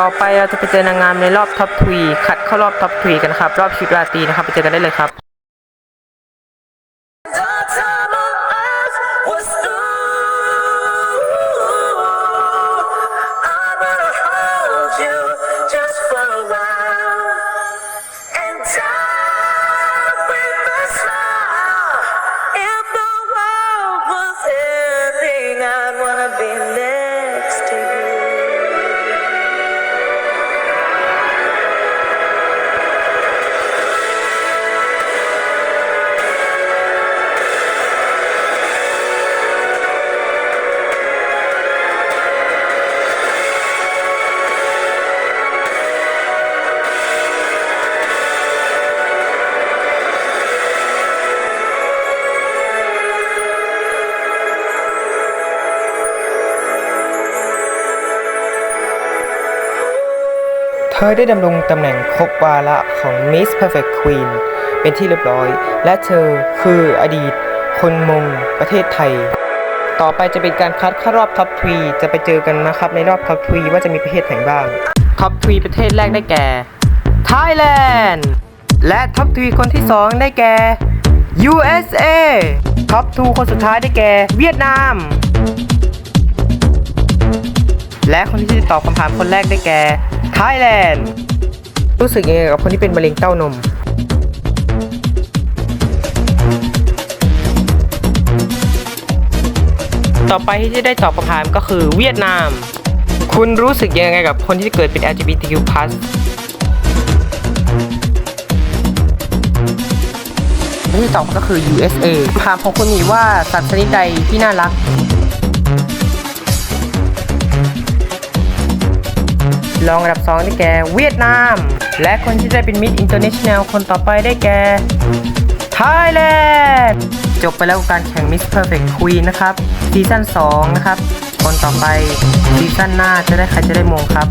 ต่อไปเราจะไปเจอนางงามในรอบท็อปทวีคัดเข้ารอบท็อปทวีกันครับ รอบชุดราตรีนะครับ ไปเจอกันได้เลยครับ เธอได้ดำรงตำแหน่งครบวาระของ Miss Perfect Queen เป็นที่เรียบร้อย และเธอคืออดีต คนมงประเทศไทย ต่อไปจะเป็นการคัดเข้ารอบท็อปทวีจะไปเจอกันนะครับ ในรอบท็อปทวีว่าจะมีประเทศไหนบ้างท็อปทวีประเทศแรกได้แก่ Thailand และท็อปทวีคนที่ 2 ได้แก่ USA ท็อปทูคนสุดท้ายได้แก่ เวียดนาม และคนที่ตอบคำถามคนแรกได้แก่ Thailand รู้สึกยังไงกับคนที่เป็นมะเร็งเต้านม ต่อไปที่จะได้ตอบคำถามก็คือเวียดนาม คุณรู้สึกยังไงกับคนที่เกิดเป็น LGBTQ+ ที่ตอบก็คือ USA คำถามของคุณมีว่าสัตว์ชนิดใดที่น่ารัก รองอันดับ 2 ได้แก่เวียดนาม และคนที่ได้เป็นมิ s อินเตอร์เนชั่นแนลคนต่อไปได้แก่ไทยแลนด์จบไปแล้วการแข่งมิสเพอร์เฟกต์ควีนนะครับซีซั่น2นะครับ คนต่อไปซีซั่นหน้าจะได้ใครจะได้มงครับ